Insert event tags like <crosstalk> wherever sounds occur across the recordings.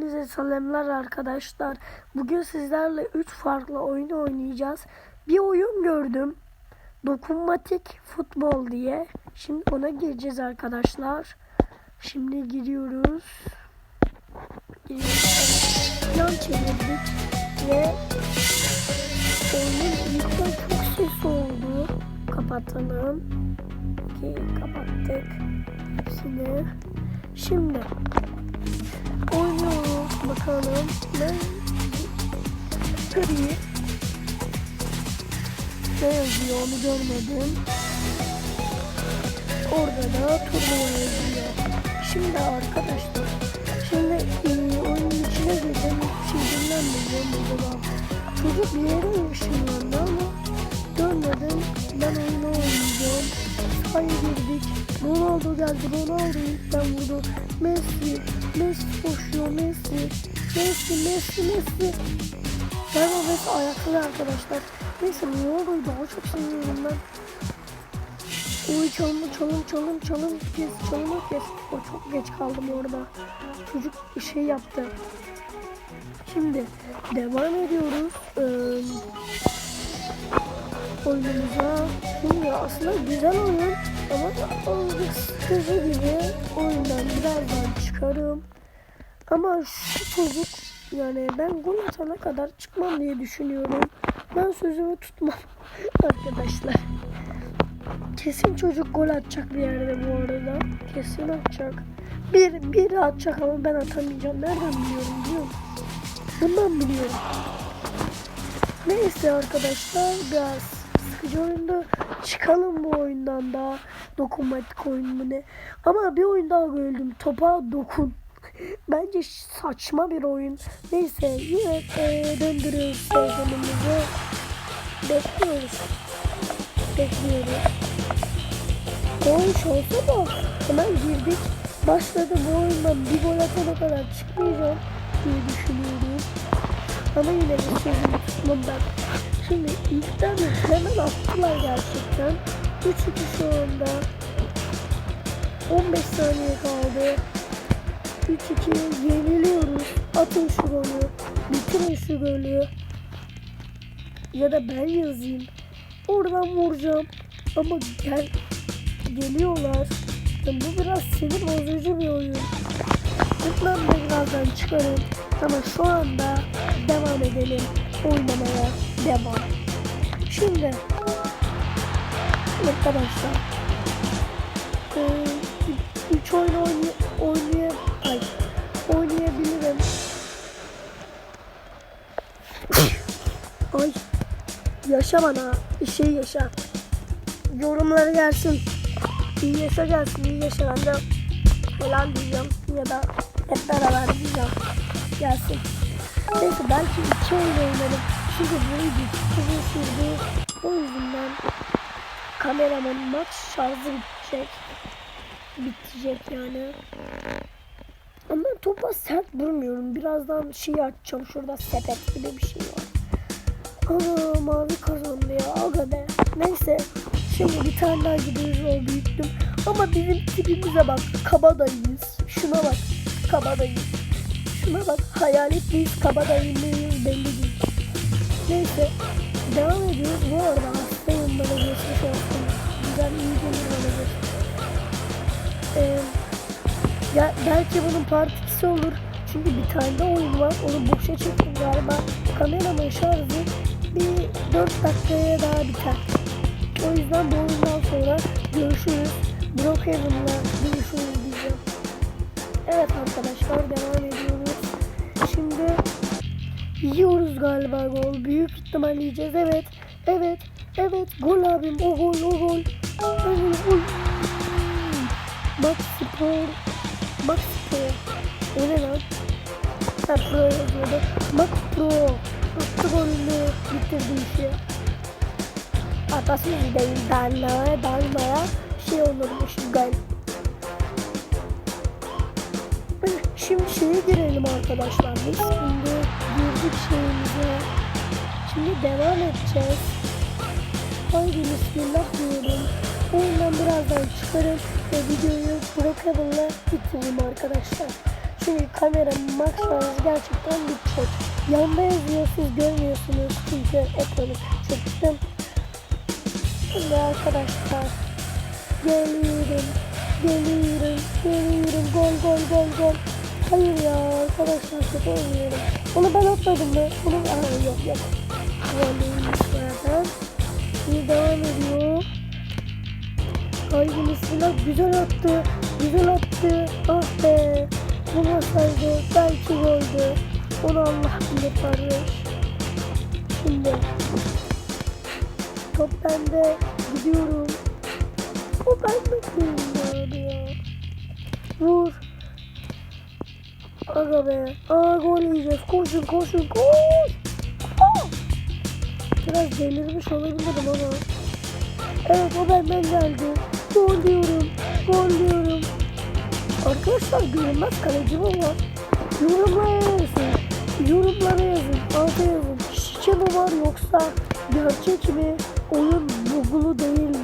Hepinize selamlar arkadaşlar. Bugün sizlerle 3 farklı oyun oynayacağız. Bir oyun gördüm. Dokunmatik futbol diye. Şimdi ona gireceğiz arkadaşlar. Şimdi giriyoruz. Giriyoruz. Yan çevirdik ve oyunun ilkten çok ses oldu. Kapatalım. Okey kapattık. Hepsini. Şimdi bakalım. Ben gri ne yazıyor onu görmedim. Orada da turnuva yazıyor. Şimdi arkadaşlar şimdi e, oyunun içine girdim. Şey dinlenmeyeceğim acaba. Çocuk bir yere ışınlandı ama görmedim. Ben oyunu oynayacağım. Sahaya girdik. Ronaldo geldi. Ronaldo ilkten vurdu. Messi. Messi koşuyor. Messi. Messi. Messi. Messi. Galiba Messi ayakta arkadaşlar. Neyse Ronaldo'yu daha çok seviyorum ben. Oy çalım çalım çalım çalım kes çalım kes. O çok geç kaldım orada. Çocuk bir şey yaptı. Şimdi devam ediyoruz. Ee, oyunumuza. Şimdi aslında güzel oyun ama algı sıkıcı gibi oyundan birazdan çıkarım. Ama şu çocuk yani ben gol atana kadar çıkmam diye düşünüyorum. Ben sözümü tutmam <laughs> arkadaşlar. Kesin çocuk gol atacak bir yerde bu arada. Kesin atacak. Bir, bir atacak ama ben atamayacağım. Nereden biliyorum biliyor musun? Bundan biliyorum. Neyse arkadaşlar biraz sıkıcı oyunda çıkalım bu oyundan da dokunmatik oyun mu ne. Ama bir oyun daha gördüm. Topa dokun. Bence saçma bir oyun. Neyse yine e, döndürüyoruz sezonumuzu. Bekliyoruz. Bekliyoruz. Gol şansa da hemen girdik. Başladı bu oyundan bir gol atana kadar çıkmayacağım diye düşünüyorum. Ama yine de sözümü tutmam ben. Şimdi ilkten hemen attılar gerçekten. 3-2 şu anda. 15 saniye kaldı. 3-2 yeniliyoruz. Atın şu golü. Bitirin şu golü. Ya da ben yazayım. Oradan vuracağım. Ama gel geliyorlar. Ya bu biraz sinir bozucu bir oyun. Lütfen de birazdan çıkarın. Ama şu anda devam edelim. Oynamaya devam. Şimdi arkadaşlar e, üç oyun oynay yaşa bana şey yaşa. Yorumları gelsin. İyi yaşa gelsin, iyi yaşa. Ben de helal diyeceğim ya da hep beraber diyeceğim. Gelsin. Neyse belki iki oyun oynarım. Çünkü bu video uzun sürdü. O yüzden kameramın maç şarjı bitecek. Bitecek yani. Ama topa sert vurmuyorum. Birazdan şey açacağım. Şurada sepet gibi bir şey. Ana mavi kazandı ya. Aga be. Neyse. Şimdi bir tane daha gidiyoruz o büyüktüm. Ama bizim tipimize bak. Kabadayıyız. Şuna bak. Kabadayıyız. Şuna bak. Hayalet miyiz? Kabadayı mıyız? Belli değil. Neyse. Devam ediyoruz. Bu arada hastayım bana geçmiş olsun. Güzel iyi gelir bana. Ee, ya, belki bunun part 2'si olur. Çünkü bir tane de oyun var. Onu boşa çektim galiba. Kameramın şarjı bir 4 dakikaya daha biter. O yüzden bu oyundan sonra görüşürüz. Brookhaven'la görüşürüz diyeceğim. Evet arkadaşlar devam ediyoruz. Şimdi yiyoruz galiba gol. Büyük ihtimal yiyeceğiz. Evet. Evet. Evet. Gol abim. O gol. O gol. Bak spor. Bak spor. O ne lan? Bak pro. Attı golünü. Bitirdi işi. Atasözü değil. Darlaya darlaya şey olurmuş. Gol. Şimdi şeye girelim arkadaşlar. Biz şimdi girdik şeyimize. Şimdi devam edeceğiz. Haydi bismillah diyorum. Oyundan birazdan çıkarım ve videoyu Brookhaven'la bitireyim arkadaşlar. Çünkü kamera şarjı gerçekten düşecek. Yanda yazıyor siz görmüyorsunuz çünkü ekranı küçülttüm. Şimdi arkadaşlar geliyorum, geliyorum, geliyorum, gol gol gol gol. Hayır ya arkadaşlar kötü oynuyorum. Onu ben atmadım mı? Onu Aa, yok yok. Zaten. Şimdi devam ediyor. Haydi bismillah güzel attı. Güzel attı. Ah be. Bulmasaydı belki goldü. Onu Allah bilir kardeş. Şimdi top bende gidiyorum. O ben bekliyorum abi ya. Vur. Aga be. Aa gol yiyeceğiz. Koşun koşun koş. Aa! Biraz delirmiş olabilirim ama. Evet o benden geldi. Gol diyorum. Arkadaşlar görünmez kaleci mi var? Yorumlara yazın. Yorumlara yazın. Alta yazın. Şike mi var yoksa gerçek mi? Oyun bugulu değil mi?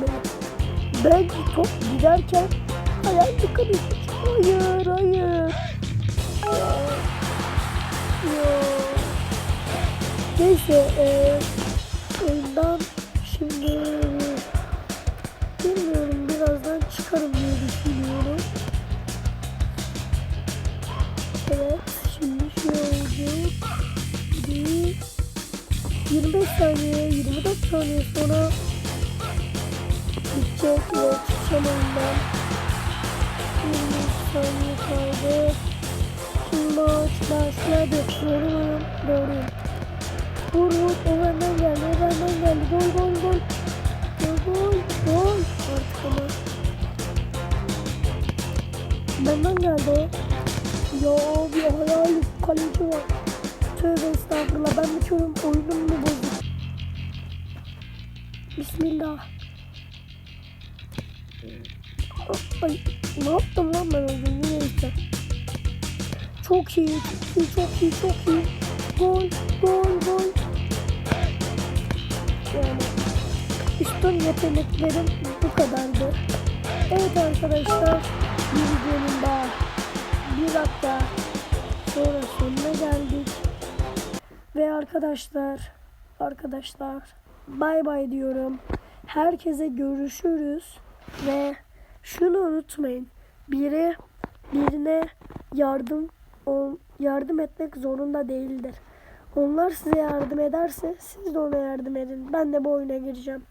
Ben top giderken hayal kaleci. Hayır hayır. Ya. Neyse eee oyundan şimdi bilmiyorum birazdan çıkarım diye düşünüyorum. Evet şimdi şey oldu. Bir 25 saniye 24 saniye sonra bitecek ve çıkacağım oyundan. 23 saniye kaldı. Şimdi maç başladı. Doğru muyum? Doğruyum. Vur vur. O benden geldi. O benden geldi. Gol gol gol. Gol gol. Gol. Artık ama. Benden geldi. Ya bir hayal kaleci var. Tövbe estağfurullah. Ben bitiyorum. Oyunum mu bozuk? Bismillah. Ay, ne yaptım lan ben az önce neyse. Çok iyi, çok iyi, çok iyi, çok iyi. Gol, gol, gol. Yani üstün yeteneklerim bu kadardı. Evet arkadaşlar, bir videonun daha bir hafta sonra sonuna geldik. Ve arkadaşlar, arkadaşlar bay bay diyorum. Herkese görüşürüz ve şunu unutmayın. Biri birine yardım yardım etmek zorunda değildir. Onlar size yardım ederse siz de ona yardım edin. Ben de bu oyuna gireceğim.